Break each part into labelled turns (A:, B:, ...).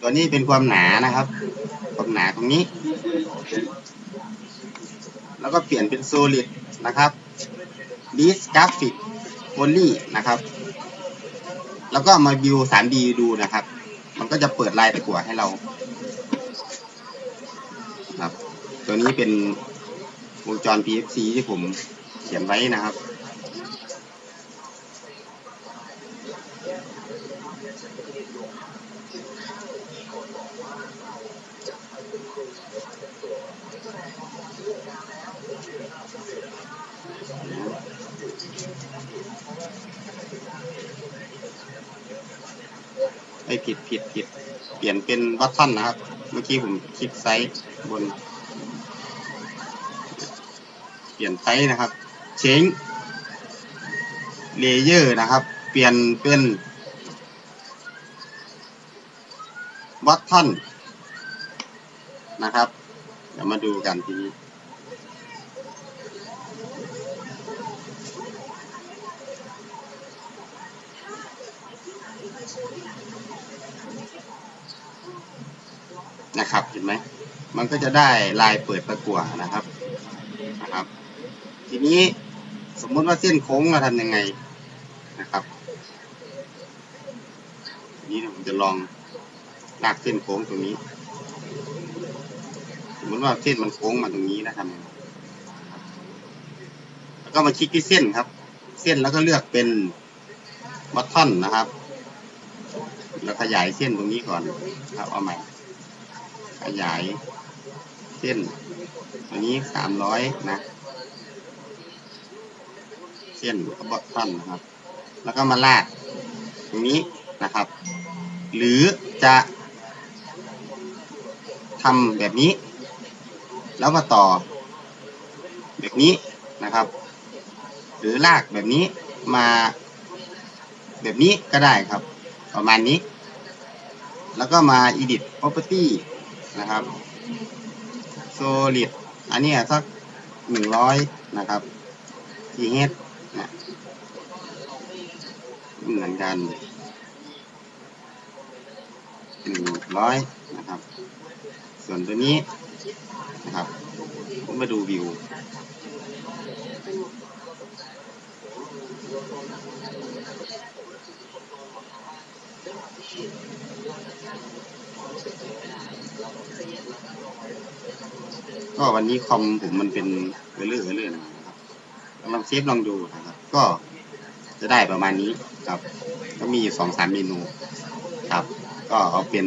A: ตัวนี้เป็นความหนานะครับ ความหนาตรงนี้ แล้วก็เปลี่ยนเป็น solid นะครับ list graphic only นะครับ แล้วก็มาวิว 3D ดูนะครับ มันก็จะเปิดลายตะกั่วให้เราครับ ตัวนี้เป็นวงจร PFC ที่ผมเขียนไว้นะครับ ไม่ผิดผิดผิดเปลี่ยนเป็นวัตตันนะครับ เมื่อกี้ผมคลิกไซส์บน เปลี่ยนไซส์นะครับ เชงเลเยอร์นะครับ เปลี่ยนเป็นวัตตันนะครับ เดี๋ยวมาดูกันทีนี้ นะครับเห็นไหมมันก็จะได้ลายเปิดตะกั่วนะครับนะครับ ทีนี้สมมุติว่าเส้นโค้งเราทำยังไงนะครับทีนี้ผมจะลองลากเส้นโค้งตรงนี้ สมมติว่าเส้นมันโค้งมาตรงนี้นะทำยังไงครับแล้วก็มาคลิกที่เส้นครับ เส้นแล้วก็เลือกเป็นบัตทอนนะครับ แล้วขยายเส้นตรงนี้ก่อนครับเอาใหม่ ขยายเส้นตัวนี้สามร้อยนะ เส้นก็บอททอนนะครับ แล้วก็มาลากตรงนี้นะครับ หรือจะทำแบบนี้ แล้วมาต่อ แบบนี้นะครับ หรือลากแบบนี้มาแบบนี้ก็ได้ครับ ประมาณนี้ แล้วก็มา edit property นะครับ solid อันนี้สักหนึ่งร้อยนะครับ th นะเหมือนกันหนึ่งร้อยนะครับ ส่วนตัวนี้นะครับ ผมมาดูวิว ก็วันนี้คอมผมมันเป็นเออร์เลอร์เออร์เลอร์นะครับลองเซฟลองดูนะครับ ก็จะได้ประมาณนี้ครับ ก็มีอยู่สองสามเมนูครับ ก็เอาเป็น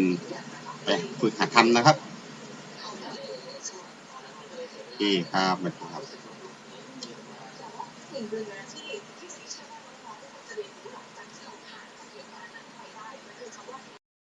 A: ไปฝึกหัดทำนะครับโอเคครับสวัสดีครับ
B: สิ่งหนึ่งนะที่